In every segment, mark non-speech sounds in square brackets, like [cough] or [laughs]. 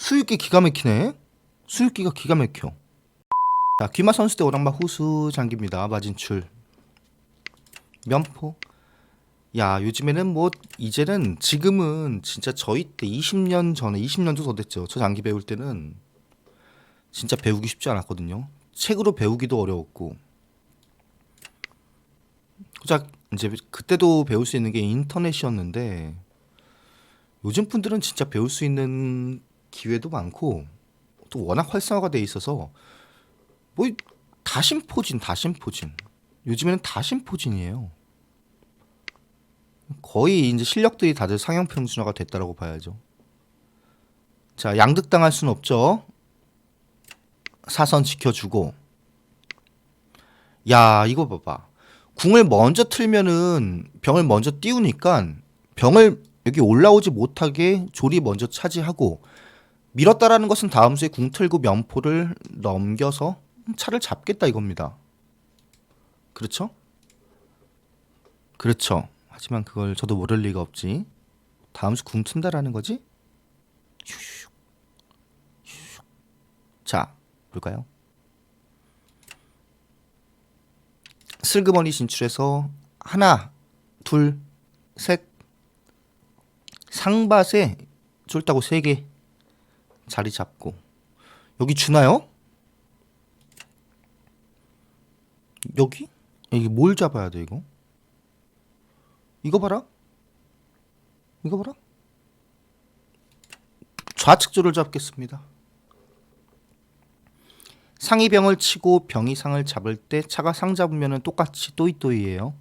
수익기 기가 막히네. 수익기가 기가 막혀. 자, 귀마 선수 대 오랑마 호수 장기입니다. 마진출. 면포. 야, 요즘에는 뭐 이제는 지금은 진짜 저희 때 20년 전에 20년도 더 됐죠. 저 장기 배울 때는 진짜 배우기 쉽지 않았거든요. 책으로 배우기도 어려웠고. 고작 이제 그때도 배울 수 있는 게 인터넷이었는데 요즘 분들은 진짜 배울 수 있는 기회도 많고 또 워낙 활성화가 돼 있어서 뭐 다심포진 다심포진 요즘에는 다심포진이에요. 거의 이제 실력들이 다들 상향 평준화가 됐다라고 봐야죠. 자 양득당할 순 없죠. 사선 지켜주고 야 이거 봐봐 궁을 먼저 틀면은 병을 먼저 띄우니까 병을 여기 올라오지 못하게 조리 먼저 차지하고 밀었다라는 것은 다음 수에 궁 틀고 면포를 넘겨서 차를 잡겠다 이겁니다. 그렇죠? 그렇죠. 하지만 그걸 저도 모를 리가 없지. 다음 수 궁 튼다라는 거지? 슈슉. 슈슉. 자, 볼까요? 슬그머니 진출해서 하나, 둘, 셋 상밭에 쫄다고 세 개 자리 잡고 여기 주나요? 여기? 이게 뭘 잡아야 돼 이거? 이거 봐라. 이거 봐라. 좌측조를 잡겠습니다. 상이 병을 치고 병이 상을 잡을 때 차가 상 잡으면 똑같이 또이또이예요.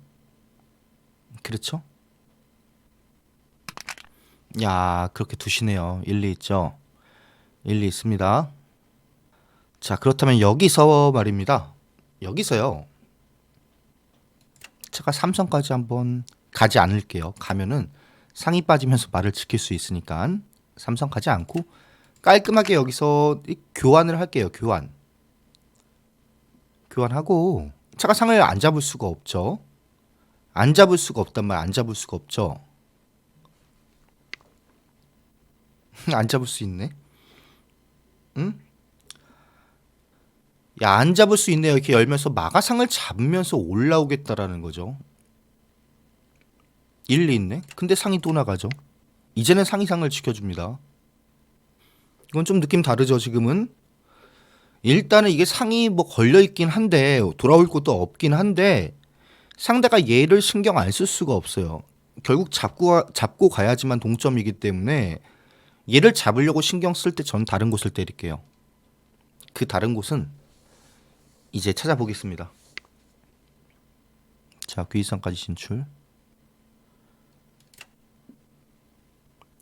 그렇죠? 야 그렇게 두시네요. 일리 있죠. 일리 있습니다. 자 그렇다면 여기서 말입니다. 여기서요. 제가 삼성까지 한번 가지 않을게요. 가면은 상이 빠지면서 말을 지킬 수 있으니까 삼성 가지 않고 깔끔하게 여기서 이 교환을 할게요. 교환. 교환하고 차가 상을 안 잡을 수가 없죠. 안 잡을 수가 없단 말, 안 잡을 수가 없죠. [laughs] 안 잡을 수 있네. 응? 야, 안 잡을 수 있네요. 이렇게 열면서 마가상을 잡으면서 올라오겠다라는 거죠. 일리 있네. 근데 상이 또 나가죠. 이제는 상이 상을 지켜줍니다. 이건 좀 느낌 다르죠, 지금은. 일단은 이게 상이 뭐 걸려 있긴 한데 돌아올 것도 없긴 한데 상대가 얘를 신경 안 쓸 수가 없어요. 결국 잡고 가- 잡고 가야지만 동점이기 때문에 얘를 잡으려고 신경 쓸 때 전 다른 곳을 때릴게요. 그 다른 곳은 이제 찾아보겠습니다. 자, 귀이성까지 진출.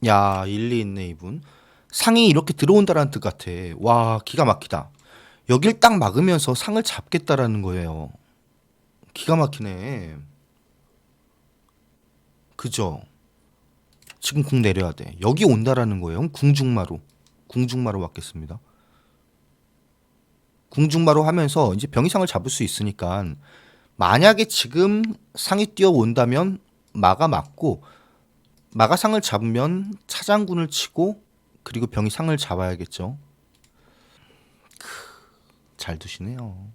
야, 일리 있네 이분. 상이 이렇게 들어온다라는 뜻 같아. 와, 기가 막히다. 여길 딱 막으면서 상을 잡겠다라는 거예요. 기가 막히네. 그죠? 지금 궁 내려야 돼. 여기 온다라는 거예요. 궁중마로. 궁중마로 왔겠습니다. 궁중마로 하면서 이제 병이상을 잡을 수 있으니까 만약에 지금 상이 뛰어온다면 마가 맞고 마가상을 잡으면 차장군을 치고 그리고 병이 상을 잡아야겠죠. 크, 잘 두시네요.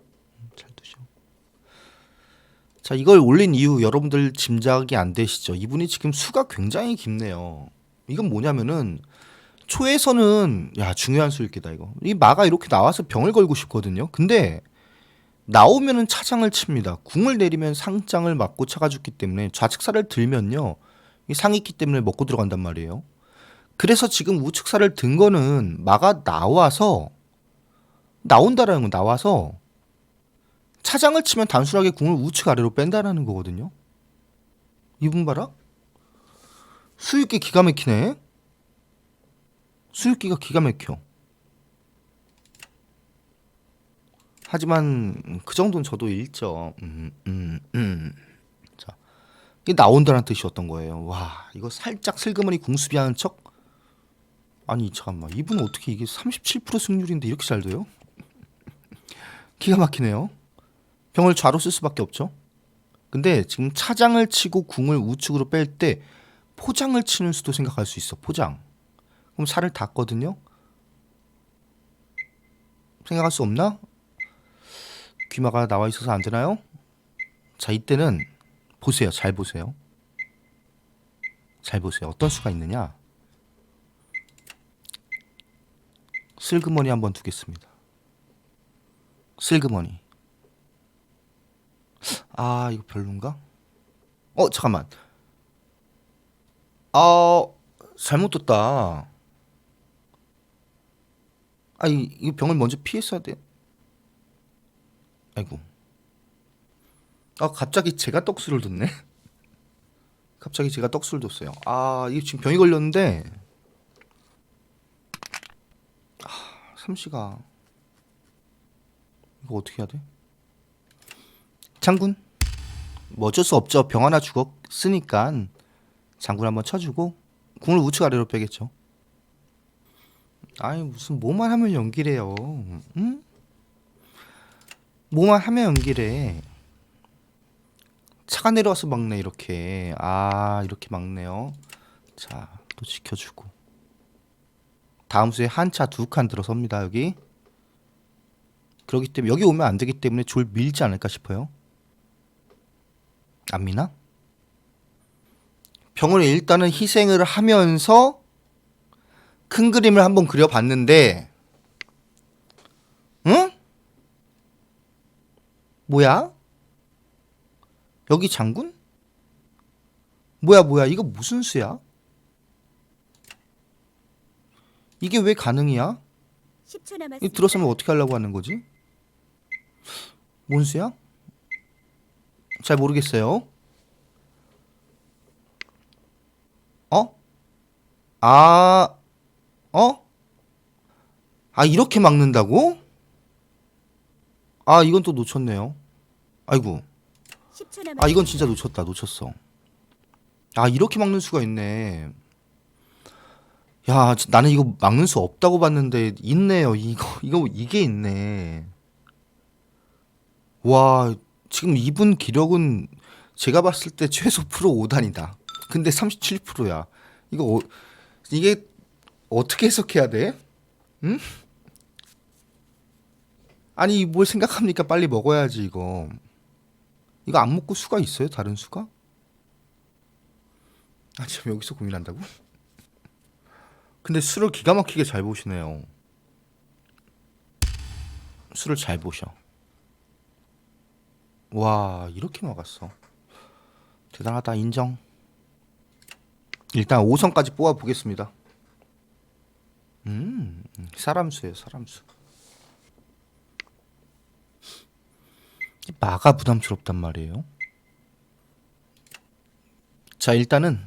자 이걸 올린 이유 여러분들 짐작이 안 되시죠? 이분이 지금 수가 굉장히 깊네요. 이건 뭐냐면은 초에서는 야 중요한 수일기다 이거. 이 마가 이렇게 나와서 병을 걸고 싶거든요. 근데 나오면은 차장을 칩니다. 궁을 내리면 상장을 맞고 차가 죽기 때문에 좌측사를 들면요. 이 상이 있기 때문에 먹고 들어간단 말이에요. 그래서 지금 우측사를 든 거는 마가 나와서 나온다라는 건 나와서 차장을 치면 단순하게 궁을 우측 아래로 뺀다라는 거거든요. 이분 봐라. 수익기 기가 막히네. 수익기가 기가 막혀. 하지만 그 정도는 저도 읽죠. 음, 음, 음. 자, 이게 나온다는 뜻이었던 거예요. 와, 이거 살짝 슬그머니 궁수비하는 척. 아니 잠깐만, 이분 어떻게 이게 37% 승률인데 이렇게 잘 돼요? [laughs] 기가 막히네요. 병을 좌로 쓸 수밖에 없죠. 근데 지금 차장을 치고 궁을 우측으로 뺄 때 포장을 치는 수도 생각할 수 있어. 포장. 그럼 살을 닿거든요. 생각할 수 없나? 귀마가 나와 있어서 안 되나요? 자 이때는 보세요. 잘 보세요. 잘 보세요. 어떤 수가 있느냐? 슬그머니 한번 두겠습니다. 슬그머니. 아 이거 별론가? 어 잠깐만. 아 잘못 뒀다. 아 이, 이 병을 먼저 피했어야 돼. 아이고. 아 갑자기 제가 떡수를 뒀네. [laughs] 갑자기 제가 떡수를 뒀어요. 아 이게 지금 병이 걸렸는데. 아 삼시가 이거 어떻게 해야 돼? 장군. 뭐 어쩔 수 없죠. 병 하나 죽었으니까 장군 한번 쳐주고 궁을 우측 아래로 빼겠죠. 아니 무슨 뭐만 하면 연기래요. 응? 뭐만 하면 연기래. 차가 내려와서 막네 이렇게. 아 이렇게 막네요. 자 또 지켜주고. 다음 수에 한 차 두 칸 들어섭니다 여기. 그렇기 때문에 여기 오면 안 되기 때문에 졸 밀지 않을까 싶어요. 안 미나? 병을 일단은 희생을 하면서 큰 그림을 한번 그려봤는데, 응? 뭐야? 여기 장군? 뭐야, 뭐야, 이거 무슨 수야? 이게 왜 가능이야? 10초 남았습니다. 이 들어서면 어떻게 하려고 하는 거지? 뭔 수야? 잘 모르겠어요. 어? 아, 어? 아, 이렇게 막는다고? 아, 이건 또 놓쳤네요. 아이고. 10초 남았습니다. 아, 이건 진짜 놓쳤다. 놓쳤어. 아, 이렇게 막는 수가 있네. 야, 지- 나는 이거 막는 수 없다고 봤는데 있네요. 이거 [laughs] 이거 이게 있네. 와, 지금 이분 기력은 제가 봤을 때 최소 프로 5단이다. 근데 37%야. 이거 어, 이게 어떻게 해석해야 돼? 응? 아니, 뭘 생각합니까? 빨리 먹어야지 이거. 이거 안 먹고 수가 있어요? 다른 수가? 아, 지금 여기서 고민한다고? 근데 수를 기가 막히게 잘 보시네요. 수를 잘 보셔. 와, 이렇게 막았어. 대단하다, 인정. 일단 5선까지 뽑아 보겠습니다. 음, 사람 수예요, 사람 수. 마가 부담스럽단 말이에요. 자, 일단은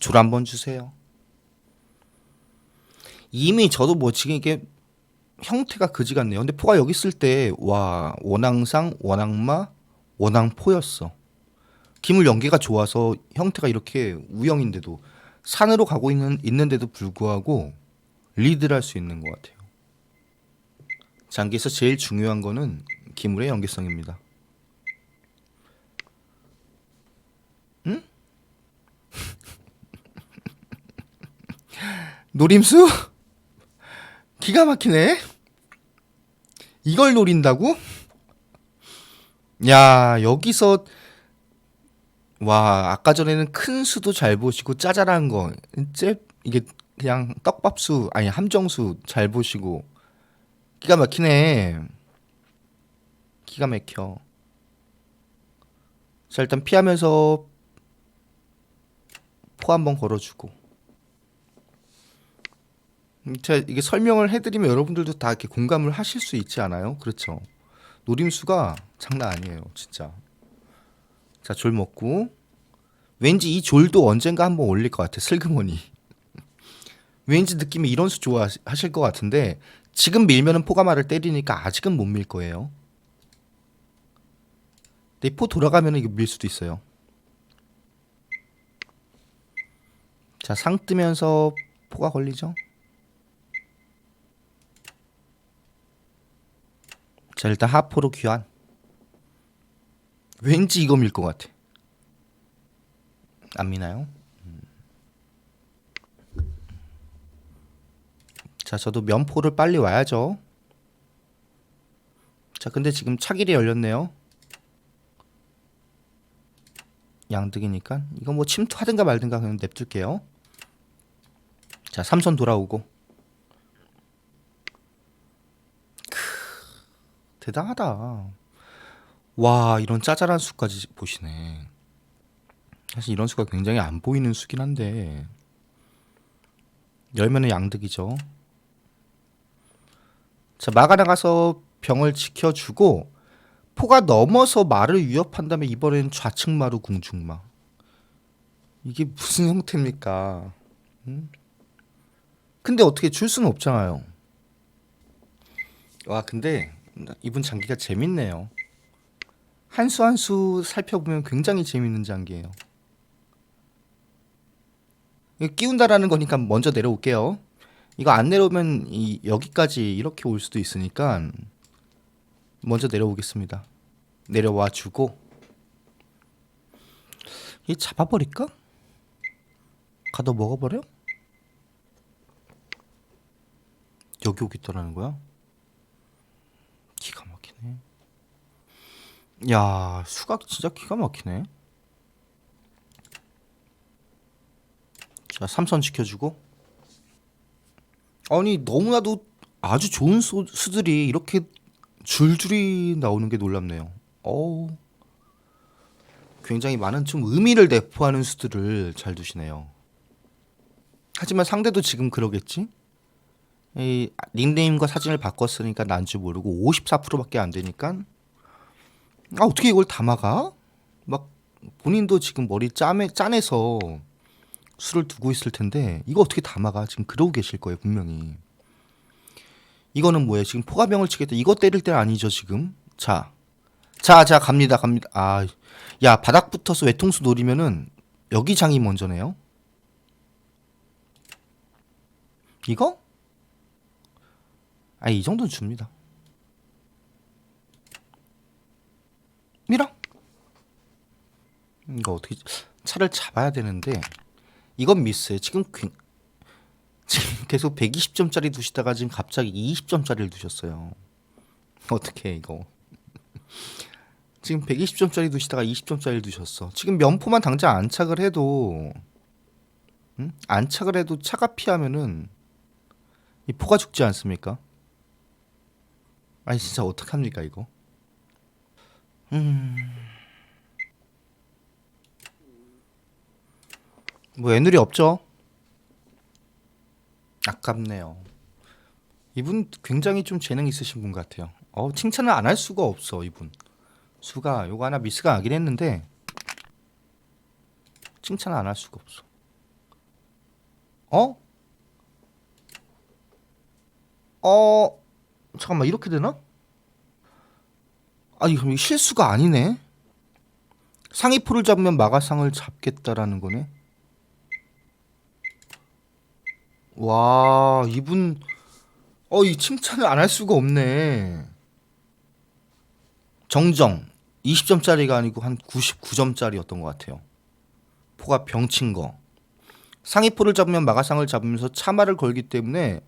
줄 한번 주세요. 이미 저도 뭐 지금 이게 형태가 그지 같네요. 근데 포가 여기 있을 때 와 원앙상, 원앙마, 원앙포였어. 기물 연계가 좋아서 형태가 이렇게 우영인데도 산으로 가고 있는 있는데도 불구하고 리드를 할 수 있는 것 같아요. 장기에서 제일 중요한 거는 기물의 연계성입니다. [laughs] 노림수? [laughs] 기가 막히네. 이걸 노린다고? 야, 여기서 와, 아까 전에는 큰 수도 잘 보시고 짜잘한 거, 째 이게 그냥 떡밥수 아니 함정수 잘 보시고 기가 막히네. 기가 막혀. 자, 일단 피하면서 포 한번 걸어주고. 음, 제가 이게 설명을 해드리면 여러분들도 다 이렇게 공감을 하실 수 있지 않아요? 그렇죠. 노림수가 장난 아니에요, 진짜. 자, 졸 먹고. 왠지 이 졸도 언젠가 한번 올릴 것 같아, 슬그머니. [laughs] 왠지 느낌이 이런 수 좋아하실 것 같은데, 지금 밀면은 포가마를 때리니까 아직은 못 밀 거예요. 근데 포 돌아가면은 이거 밀 수도 있어요. 자, 상 뜨면서 포가 걸리죠? 자 일단 하포로 귀환 왠지 이거 밀 것 같아 안 미나요? 음. 자 자, 저도 면포를 빨리 와야죠. 자, 근데 지금 차길이 열렸네요. 양득이니까 이거 뭐 침투하든가 말든가 그냥 냅둘게요. 자, 삼선 돌아오고. 대단하다. 와, 이런 짜잘한 수까지 보시네. 사실 이런 수가 굉장히 안 보이는 수긴 한데 열면은 양득이죠. 자, 마가 나가서 병을 지켜주고 포가 넘어서 말을 위협한다면 이번에는 좌측 마루 궁중마. 이게 무슨 형태입니까? 음? 근데 어떻게 줄 수는 없잖아요. 와, 근데 이분 장기가 재밌네요. 한 수 한 수 살펴보면 굉장히 재밌는 장기예요. 끼운다라는 거니까 먼저 내려올게요. 이거 안 내려오면 이 여기까지 이렇게 올 수도 있으니까 먼저 내려오겠습니다. 내려와 주고 이 잡아버릴까? 가둬 먹어버려? 여기 오겠다라는 거야? 기가 막히네. 야 수각 진짜 기가 막히네. 자 삼선 지켜주고 아니 너무나도 아주 좋은 수, 수들이 이렇게 줄줄이 나오는 게 놀랍네요. 어우 굉장히 많은 좀 의미를 내포하는 수들을 잘 두시네요. 하지만 상대도 지금 그러겠지? 이 닉네임과 사진을 바꿨으니까 난지 모르고 54%밖에 안 되니까 아 어떻게 이걸 다 막아? 막 본인도 지금 머리 짬에 짜내서 수를 두고 있을 텐데 이거 어떻게 다 막아? 지금 그러고 계실 거예요 분명히. 이거는 뭐예요? 지금 포가병을 치겠다. 이거 때릴 때는 아니죠 지금. 자, 자, 자 갑니다, 갑니다. 아, 야 바닥 붙어서 외통수 노리면은 여기 장이 먼저네요. 이거? 아, 이 정도는 줍니다. 미라. 이거 어떻게 차를 잡아야 되는데 이건 미스예요. 지금 굉- 지금 계속 120점짜리 두시다가 지금 갑자기 20점짜리를 두셨어요. 어떻게 해, 이거? 지금 120점짜리 두시다가 20점짜리를 두셨어. 지금 면포만 당장 안착을 해도 응? 안착을 해도 차가 피하면은 이 포가 죽지 않습니까? 아니 진짜 어떡합니까 이거? 뭐 애누리 없죠? 아깝네요. 이분 굉장히 좀 재능 있으신 분 같아요. 어 칭찬을 안 할 수가 없어 이분. 수가 요거 하나 미스가 나긴 했는데 칭찬을 안 할 수가 없어. 어? 어 잠깐만 이렇게 되나? 아니 그럼 실수가 아니네. 상위포를 잡으면 마가상을 잡겠다라는 거네. 와 이분 어 이 칭찬을 안 할 수가 없네. 정정 20점짜리가 아니고 한 99점짜리였던 것 같아요. 포가 병친 거. 상위포를 잡으면 마가상을 잡으면서 차마를 걸기 때문에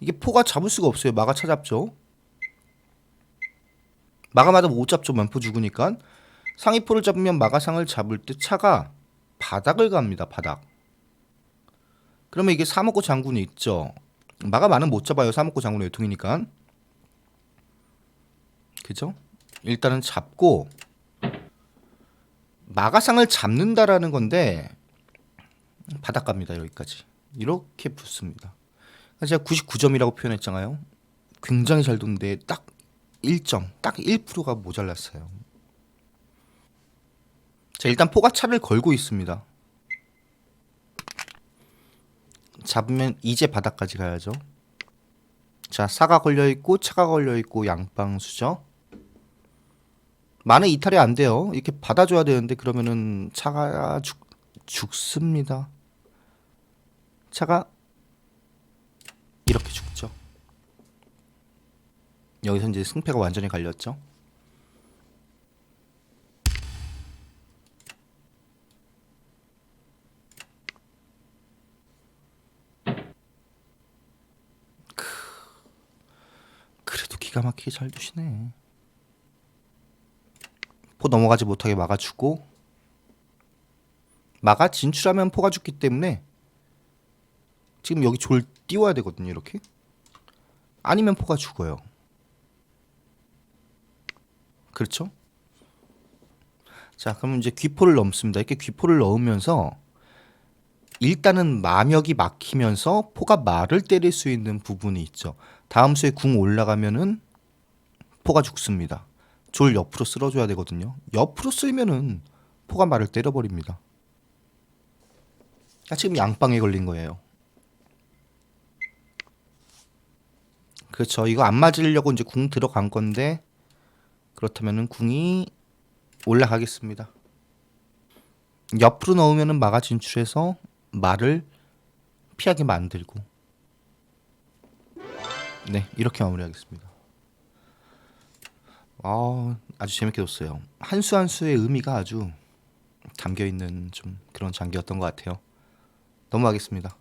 이게 포가 잡을 수가 없어요. 마가 차 잡죠. 마가마다 못 잡죠. 면포 죽으니까. 상위포를 잡으면 마가상을 잡을 때 차가 바닥을 갑니다. 바닥. 그러면 이게 사먹고 장군이 있죠. 마가 많은 못 잡아요. 사먹고 장군의 외통이니까. 그죠? 일단은 잡고 마가상을 잡는다라는 건데 바닥 갑니다. 여기까지. 이렇게 붙습니다. 제가 99점이라고 표현했잖아요. 굉장히 잘 뒀는데 딱 1점, 딱 1%가 모자랐어요. 자, 일단 포가 차를 걸고 있습니다. 잡으면 이제 바닥까지 가야죠. 자, 사가 걸려 있고 차가 걸려 있고 양방수죠. 많은 이탈이 안 돼요. 이렇게 받아줘야 되는데 그러면은 차가 죽, 죽습니다. 차가 이렇게 죽죠. 여기서 이제 승패가 완전히 갈렸죠. 그래도 기가 막히게 잘 두시네. 포 넘어가지 못하게 막아주고 막아 진출하면 포가 죽기 때문에 지금 여기 졸 띄워야 되거든요 이렇게 아니면 포가 죽어요 그렇죠? 자 그럼 이제 귀포를 넘습니다 이렇게 귀포를 넣으면서 일단은 마력이 막히면서 포가 말을 때릴 수 있는 부분이 있죠 다음 수에 궁 올라가면은 포가 죽습니다 졸 옆으로 쓸어줘야 되거든요 옆으로 쓸면은 포가 말을 때려버립니다 아, 지금 양방에 걸린 거예요. 그렇죠. 이거 안 맞으려고 이제 궁 들어간 건데 그렇다면은 궁이 올라가겠습니다. 옆으로 넣으면은 마가 진출해서 말을 피하게 만들고 네 이렇게 마무리하겠습니다. 아 아주 재밌게 뒀어요. 한 수 한 수의 의미가 아주 담겨 있는 좀 그런 장기였던 것 같아요. 넘어가겠습니다.